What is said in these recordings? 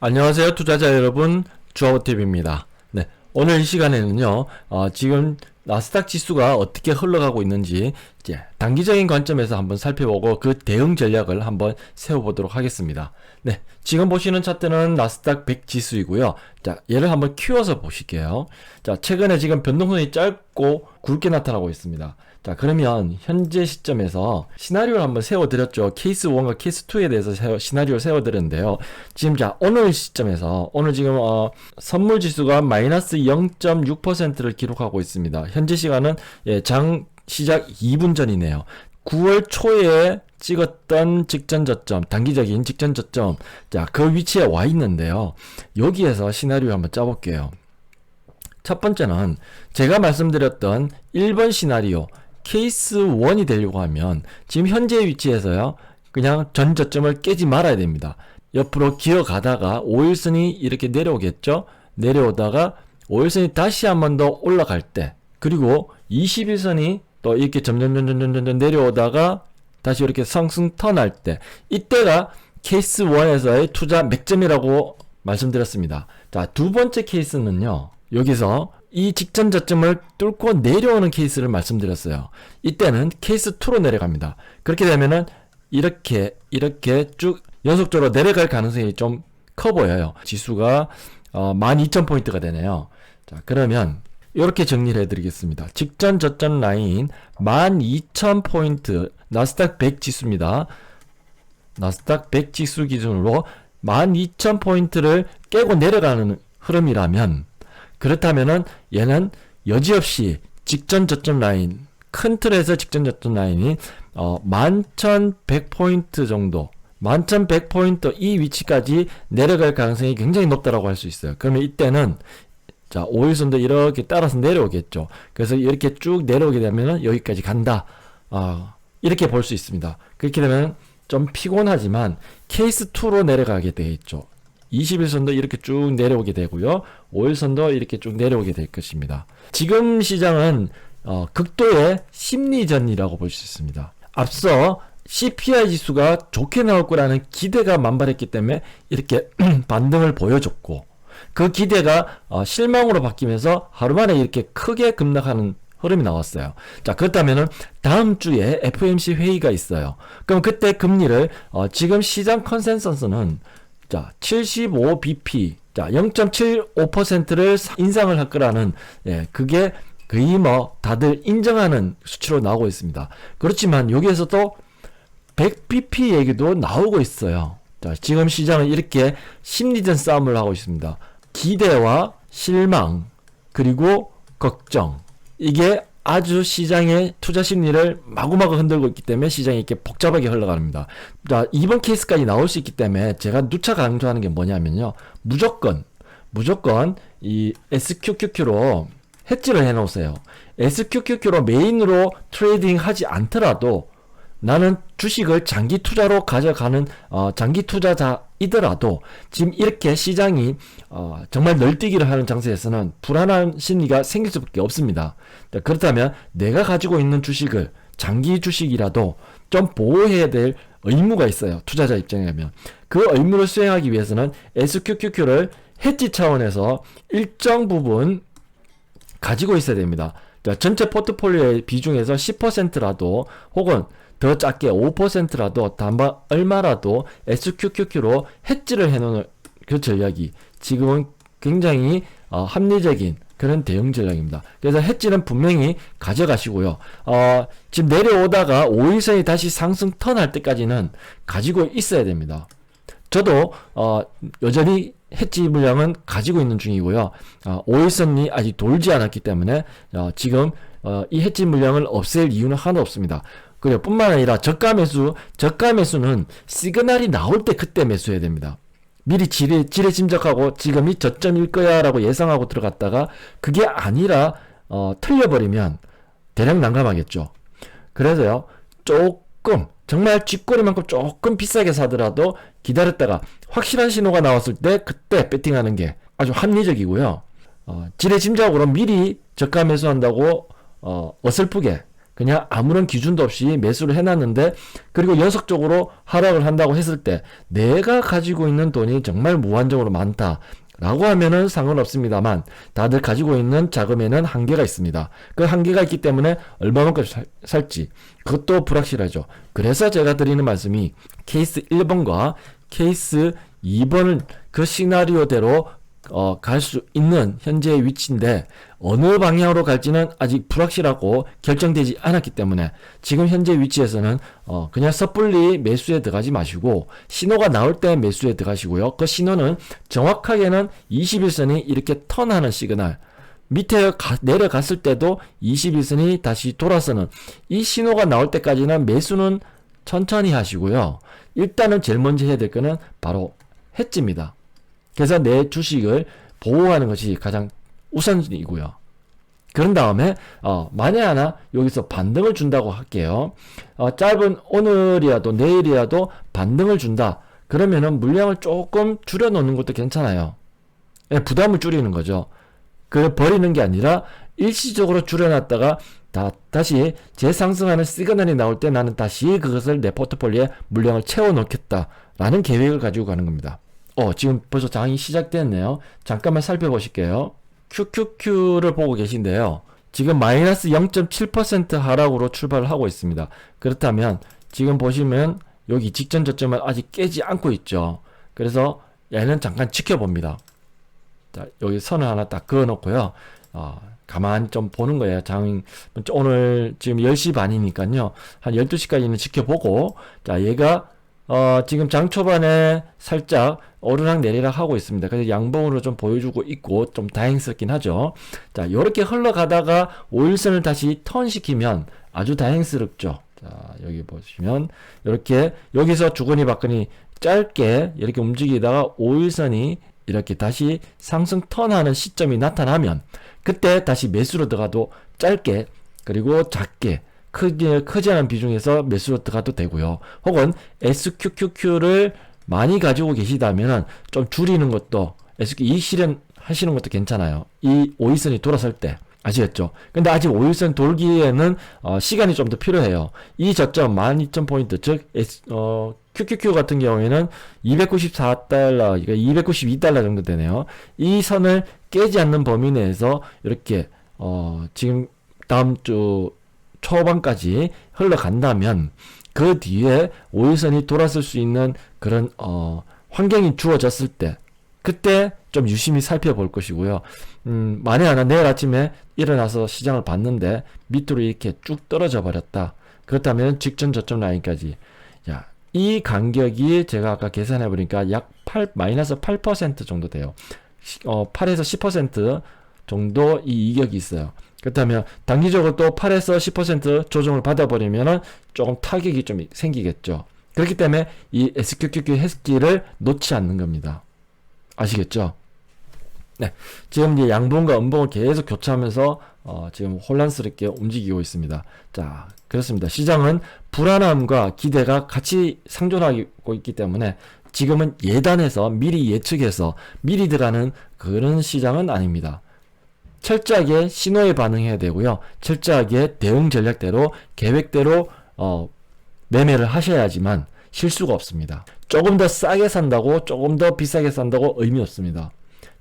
안녕하세요, 투자자 여러분. 주아호TV입니다. 네. 오늘 이 시간에는요, 어, 지금 나스닥 지수가 어떻게 흘러가고 있는지, 이제 단기적인 관점에서 한번 살펴보고 그 대응 전략을 한번 세워보도록 하겠습니다. 네. 지금 보시는 차트는 나스닥 100 지수이고요. 자, 얘를 한번 키워서 보실게요. 자, 최근에 지금 변동선이 짧고 굵게 나타나고 있습니다. 자, 그러면 현재 시점에서 시나리오를 한번 세워드렸죠. 케이스 1과 케이스 2에 대해서 세워, 시나리오를 세워드렸는데요. 지금 자, 오늘 시점에서, 오늘 지금, 어, 선물 지수가 마이너스 0.6%를 기록하고 있습니다. 현재 시간은, 예, 장 시작 2분 전이네요. 9월 초에 찍었던 직전 저점, 단기적인 직전 저점, 자, 그 위치에 와 있는데요. 여기에서 시나리오 한번 짜볼게요. 첫 번째는 제가 말씀드렸던 1번 시나리오 케이스 1이 되려고 하면 지금 현재 위치에서요 그냥 전 저점을 깨지 말아야 됩니다. 옆으로 기어가다가 5일선이 이렇게 내려오겠죠? 내려오다가 5일선이 다시 한 번 더 올라갈 때 그리고 21선이 또 이렇게 점점점점점점 내려오다가 다시 이렇게 상승 턴할 때 이때가 케이스 1에서의 투자 맥점이라고 말씀드렸습니다. 자 두 번째 케이스는요 여기서 이 직전 저점을 뚫고 내려오는 케이스를 말씀드렸어요. 이때는 케이스 2로 내려갑니다. 그렇게 되면은 이렇게 이렇게 쭉 연속적으로 내려갈 가능성이 좀 커 보여요. 지수가 어, 12,000포인트가 되네요. 자, 그러면 이렇게 정리를 해드리겠습니다. 직전 저점 라인 12,000포인트 나스닥 100 지수입니다. 나스닥 100 지수 기준으로 12,000포인트를 깨고 내려가는 흐름이라면 그렇다면은 얘는 여지없이 직전 저점 라인 큰 틀에서 직전 저점 라인이 어 11,100포인트 정도 11,100포인트 이 위치까지 내려갈 가능성이 굉장히 높다라고 할 수 있어요. 그러면 이때는 자, 5일선도 이렇게 따라서 내려오겠죠. 그래서 이렇게 쭉 내려오게 되면은 여기까지 간다. 아, 이렇게 볼 수 있습니다. 그렇게 되면 좀 피곤하지만 케이스 2로 내려가게 되겠죠. 21선도 이렇게 쭉 내려오게 되고요. 5일선도 이렇게 쭉 내려오게 될 것입니다. 지금 시장은 어, 극도의 심리전이라고 볼 수 있습니다. 앞서 CPI 지수가 좋게 나올 거라는 기대가 만발했기 때문에 이렇게 반등을 보여줬고 그 기대가 어, 실망으로 바뀌면서 하루 만에 이렇게 크게 급락하는 흐름이 나왔어요. 자, 그렇다면은 다음 주에 FOMC 회의가 있어요. 그럼 그때 금리를 어, 지금 시장 컨센서스는 자, 75bp, 자, 0.75%를 인상을 할 거라는, 예, 그게 거의 뭐, 다들 인정하는 수치로 나오고 있습니다. 그렇지만, 여기에서도 100bp 얘기도 나오고 있어요. 자, 지금 시장은 이렇게 심리전 싸움을 하고 있습니다. 기대와 실망, 그리고 걱정. 이게 아주 시장의 투자 심리를 마구마구 흔들고 있기 때문에 시장이 이렇게 복잡하게 흘러갑니다. 자, 이번 케이스까지 나올 수 있기 때문에 제가 누차 강조하는 게 뭐냐면요. 무조건, 무조건 이 SQQQ로 해지를 해 놓으세요. SQQQ로 메인으로 트레이딩 하지 않더라도 나는 주식을 장기 투자로 가져가는 어, 장기 투자자 이더라도 지금 이렇게 시장이 어, 정말 널뛰기를 하는 장세에서는 불안한 심리가 생길 수밖에 없습니다. 그렇다면 내가 가지고 있는 주식을 장기 주식이라도 좀 보호해야 될 의무가 있어요. 투자자 입장이면 그 의무를 수행하기 위해서는 SQQQ를 해지 차원에서 일정 부분 가지고 있어야 됩니다. 전체 포트폴리오의 비중에서 10%라도 혹은 더 작게 5%라도 단반 얼마라도 SQQQ로 해지를 해놓는 그 전략이 지금은 굉장히 어, 합리적인 그런 대응 전략입니다. 그래서 해지는 분명히 가져가시고요. 어, 지금 내려오다가 5일선이 다시 상승 턴할 때까지는 가지고 있어야 됩니다. 저도 어, 여전히 해지 물량은 가지고 있는 중이고요. 어, 5일선이 아직 돌지 않았기 때문에 어, 지금 어, 이 해지 물량을 없앨 이유는 하나 없습니다. 그래요. 뿐만 아니라 저가 매수, 저가 매수는 시그널이 나올 때 그때 매수해야 됩니다. 미리 지레, 지레 짐작하고 지금이 저점일 거야 라고 예상하고 들어갔다가 그게 아니라, 어, 틀려버리면 대략 난감하겠죠. 그래서요, 조금, 정말 쥐꼬리만큼 조금 비싸게 사더라도 기다렸다가 확실한 신호가 나왔을 때 그때 배팅하는 게 아주 합리적이고요. 어, 지레 짐작으로 미리 저가 매수한다고, 어, 어설프게 그냥 아무런 기준도 없이 매수를 해놨는데 그리고 연속적으로 하락을 한다고 했을 때 내가 가지고 있는 돈이 정말 무한정으로 많다. 라고 하면은 상관없습니다만 다들 가지고 있는 자금에는 한계가 있습니다. 그 한계가 있기 때문에 얼마만큼 살, 살지 그것도 불확실하죠. 그래서 제가 드리는 말씀이 케이스 1번과 케이스 2번을 그 시나리오대로 어, 갈 수 있는 현재의 위치인데 어느 방향으로 갈지는 아직 불확실하고 결정되지 않았기 때문에 지금 현재 위치에서는 어, 그냥 섣불리 매수에 들어가지 마시고 신호가 나올 때 매수에 들어가시고요. 그 신호는 정확하게는 21선이 이렇게 턴하는 시그널 밑에 가- 내려갔을 때도 21선이 다시 돌아서는 이 신호가 나올 때까지는 매수는 천천히 하시고요. 일단은 제일 먼저 해야 될 거는 바로 해지입니다. 그래서 내 주식을 보호하는 것이 가장 우선이고요. 그런 다음에 어, 만에 하나 여기서 반등을 준다고 할게요. 어, 짧은 오늘이라도 내일이라도 반등을 준다. 그러면은 물량을 조금 줄여 놓는 것도 괜찮아요. 예, 부담을 줄이는 거죠. 그 버리는 게 아니라 일시적으로 줄여놨다가 다, 다시 재상승하는 시그널이 나올 때 나는 다시 그것을 내 포트폴리오에 물량을 채워 넣겠다라는 계획을 가지고 가는 겁니다. 어, 지금 벌써 장이 시작됐네요. 잠깐만 살펴보실게요. QQQ를 보고 계신데요. 지금 마이너스 0.7% 하락으로 출발을 하고 있습니다. 그렇다면 지금 보시면 여기 직전 저점을 아직 깨지 않고 있죠. 그래서 얘는 잠깐 지켜봅니다. 자, 여기 선을 하나 딱 그어 놓고요. 어, 가만히 좀 보는 거예요. 장, 오늘 지금 10시 반이니까요. 한 12시까지는 지켜보고, 자, 얘가, 어, 지금 장 초반에 살짝 오르락 내리락 하고 있습니다. 그래서 양봉으로 좀 보여주고 있고, 좀 다행스럽긴 하죠. 자, 요렇게 흘러가다가 5일선을 다시 턴시키면 아주 다행스럽죠. 자, 여기 보시면, 이렇게, 여기서 주거니 받거니 짧게 이렇게 움직이다가 5일선이 이렇게 다시 상승 턴하는 시점이 나타나면 그때 다시 매수로 들어가도 짧게 그리고 작게 크게 크지 않은 비중에서 매수로 들어가도 되고요. 혹은 SQQQ를 많이 가지고 계시다면 좀 줄이는 것도 SQ 이 실현 하시는 것도 괜찮아요. 이 5일선이 돌아설 때 아시겠죠? 근데 아직 5일선 돌기에는 어, 시간이 좀 더 필요해요. 이 저점 12,000포인트 즉 S, 어, QQQ 같은 경우에는 294달러, 그러니까 292달러 정도 되네요. 이 선을 깨지 않는 범위 내에서 이렇게 어, 지금 다음 주 초반까지 흘러간다면 그 뒤에 5일선이 돌았을 수 있는 그런 어, 환경이 주어졌을 때 그때 좀 유심히 살펴볼 것이고요. 음, 만에 하나 내일 아침에 일어나서 시장을 봤는데 밑으로 이렇게 쭉 떨어져 버렸다. 그렇다면 직전 저점 라인까지 야, 이 간격이 제가 아까 계산해 보니까 약 8, 마이너스 8% 정도 돼요. 시- 어, 8에서 10% 정도 이 이격이 있어요. 그렇다면 단기적으로 또 8에서 10% 조정을 받아버리면은 조금 타격이 좀 생기겠죠. 그렇기 때문에 이 SQQQ 해스키를 놓지 않는 겁니다. 아시겠죠? 네. 지금 이제 양봉과 음봉을 계속 교차하면서 어, 지금 혼란스럽게 움직이고 있습니다. 자, 그렇습니다. 시장은 불안함과 기대가 같이 상존하고 있기 때문에 지금은 예단해서 미리 예측해서 미리 들어가는 그런 시장은 아닙니다. 철저하게 신호에 반응해야 되고요. 철저하게 대응 전략대로 계획대로 어, 매매를 하셔야지만 실수가 없습니다. 조금 더 싸게 산다고 조금 더 비싸게 산다고 의미 없습니다.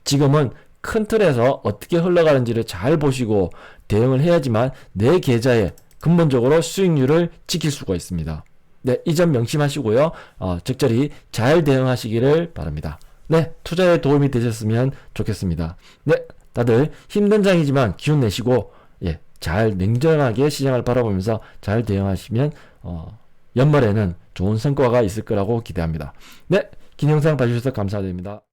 지금은 큰 틀에서 어떻게 흘러가는지를 잘 보시고 대응을 해야지만 내 계좌에 근본적으로 수익률을 지킬 수가 있습니다. 네, 이 점 명심하시고요. 어, 적절히 잘 대응하시기를 바랍니다. 네, 투자에 도움이 되셨으면 좋겠습니다. 네, 다들 힘든 장이지만 기운 내시고 예, 잘 냉정하게 시장을 바라보면서 잘 대응하시면 어, 연말에는 좋은 성과가 있을 거라고 기대합니다. 네, 긴 영상 봐주셔서 감사드립니다.